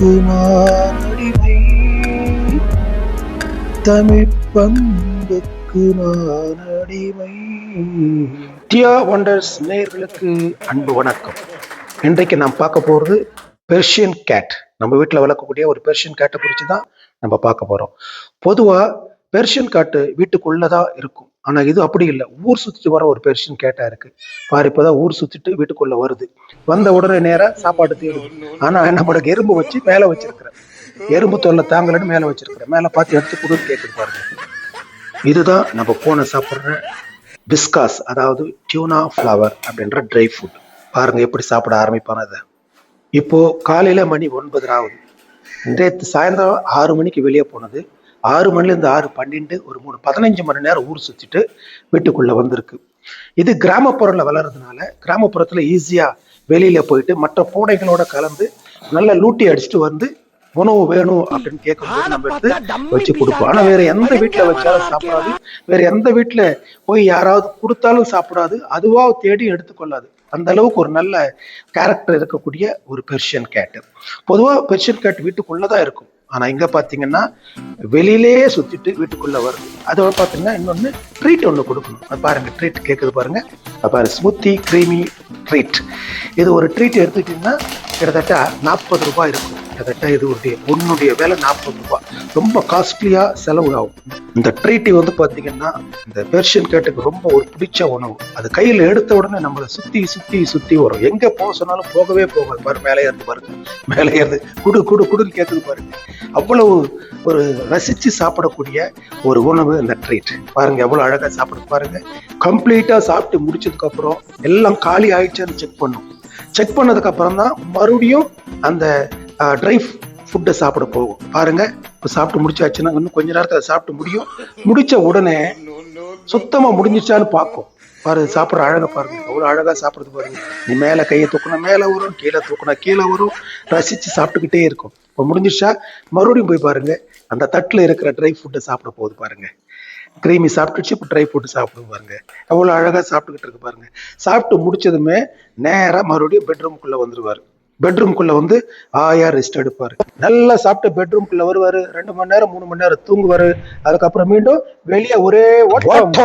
பந்துக்கு அடிமை தமிழ் பந்துக்கு நான் அடிமை டியா ஒண்டர்ஸ் நேர்களுக்கு அன்பு வணக்கம். இன்றைக்கு நாம் பார்க்க போகிறது பெர்ஷியன் கேட் நம்ம வீட்டில் வளர்க்கக்கூடிய ஒரு பெர்ஷியன் கேட்டை குறித்து தான் நம்ம பார்க்க போகிறோம் பொதுவாக பெர்ஷியன் காட்டு வீட்டுக்குள்ளே தான் இருக்கும். ஆனால் இது அப்படி இல்லை. ஊர் சுற்றிட்டு வர ஒரு பெர்ஷன் கேட்டா இருக்குது பாரு இப்போதான் ஊர் சுற்றிட்டு வீட்டுக்குள்ளே வருது. வந்த உடனே நேராக சாப்பாடு தேடுது ஆனால் நம்மளோட எறும்பு வச்சு மேலே வச்சிருக்கிறேன் எறும்பு தொல்லை தாங்கலன்னு மேலே வச்சிருக்கிறேன் மேலே பார்த்து எடுத்து கொடுன்னு கேட்குது பாருங்க. இதுதான் நம்ம போன சாப்பிட்ற பிஸ்காஸ் அதாவது டியூனா ஃப்ளவர் அப்படின்ற ட்ரை ஃபுட் பாருங்க எப்படி சாப்பிட ஆரம்பிப்பான அதை இப்போ காலையில மணி ஒன்பது ஆகுது. நேற்று சாயந்தரம் ஆறு மணிக்கு வெளியே போனது. ஆறு மணிலேருந்து ஆறு பன்னெண்டு ஒரு மூணு பதினஞ்சு மணி நேரம் ஊர் சுற்றிட்டு வீட்டுக்குள்ளே வந்திருக்கு. இது கிராமப்புறத்தில் வளர்றதுனால கிராமப்புறத்தில் ஈஸியாக வெளியில் போயிட்டு மற்ற பூனைகளோட கலந்து நல்ல லூட்டி அடிச்சுட்டு வந்து உணவு வேணும் அப்படின்னு கேட்கும்போது நம்ம எடுத்து வச்சு கொடுப்போம். ஆனால் வேற எந்த வீட்டில் வச்சாலும் சாப்பிடாது. வேற எந்த வீட்டில் போய் யாராவது கொடுத்தாலும் சாப்பிடாது. அதுவா தேடி எடுத்துக்கொள்ளாது. அந்த அளவுக்கு ஒரு நல்ல கேரக்டர் இருக்கக்கூடிய ஒரு பெர்ஷியன் கேட்டு பொதுவாக பெர்ஷியன் கேட் வீட்டுக்குள்ளே தான் இருக்கும். ஆனால் இங்கே பார்த்தீங்கன்னா வெளியிலே சுற்றிட்டு வீட்டுக்குள்ளே வருது. அதோட பார்த்தீங்கன்னா இன்னொன்று ட்ரீட் ஒன்று கொடுக்கணும். அது பாருங்கள் ட்ரீட் கேட்குது பாருங்கள் அது ஸ்மூத்தி க்ரீமி ட்ரீட் இது ஒரு ட்ரீட் எடுத்துக்கிட்டிங்கன்னா கிட்டத்தட்ட நாற்பது ரூபாய் இருக்கும். கிட்டத்தட்ட இது உடைய பொண்ணுடைய விலை நாற்பது ரூபாய் ரொம்ப காஸ்ட்லியாக செலவு ஆகும் இந்த ட்ரீட்டி வந்து பார்த்தீங்கன்னா இந்த பெர்ஷியன் கேட்டுக்கு ரொம்ப ஒரு பிடிச்ச உணவு. அது கையில் எடுத்த உடனே நம்மளை சுற்றி சுற்றி சுற்றி வரும். எங்கே போக சொன்னாலும் போகவே போகாது. பாரு மேலே ஏறது பாருங்க மேலே ஏறுது. குடு குடு குடுன்னு கேட்குது பாருங்க அவ்வளவு ஒரு ரசித்து சாப்பிடக்கூடிய ஒரு உணவு இந்த ட்ரீட் பாருங்க எவ்வளோ அழகாக சாப்பிட பாருங்க. கம்ப்ளீட்டாக சாப்பிட்டு முடிச்சதுக்கப்புறம் எல்லாம் காலி ஆயிடுச்சுன்னு செக் பண்ணும். செக் பண்ணதுக்கப்புறம் தான் மறுபடியும் அந்த ட்ரை ஃபுட்டை சாப்பிட போகும். பாருங்க இப்போ சாப்பிட்டு முடிச்சாச்சுன்னா இன்னும் கொஞ்ச நேரத்தில் அதை சாப்பிட்டு முடியும். முடிச்ச உடனே சுத்தமாக முடிஞ்சிச்சான்னு பார்க்கும். பாரு சாப்பிட்ற அழகை பாருங்க. அவ்வளோ அழகாக சாப்பிடுறது பாருங்க. நீ மேலே கையை தூக்குனா மேலே வரும் கீழே தூக்குனா கீழே வரும். ரசித்து சாப்பிட்டுக்கிட்டே இருக்கும். இப்போ முடிஞ்சிச்சா மறுபடியும் போய் பாருங்க அந்த தட்டில் இருக்கிற ட்ரை ஃபுட்டை சாப்பிட போகுது பாருங்க. கிரீமி சாப்பிட்டுச்சு இப்போ ட்ரை ஃபுட்டு சாப்பிடுங்க பாருங்க. அவ்வளோ அழகாக சாப்பிட்டுக்கிட்டு இருக்கு பாருங்க. சாப்பிட்டு முடிச்சதுமே நேராக மறுபடியும் பெட்ரூம்குள்ளே வந்துடுவாரு பெட்ரூம்குள்ளே வந்து ஆயா ரெஸ்ட் எடுப்பார். நல்லா சாப்பிட்டு பெட்ரூம்குள்ளே வருவார். ரெண்டு மணி நேரம் மூணு மணி நேரம் தூங்குவார். அதுக்கப்புறம் மீண்டும் வெளியே ஒரே ஓட்டம்.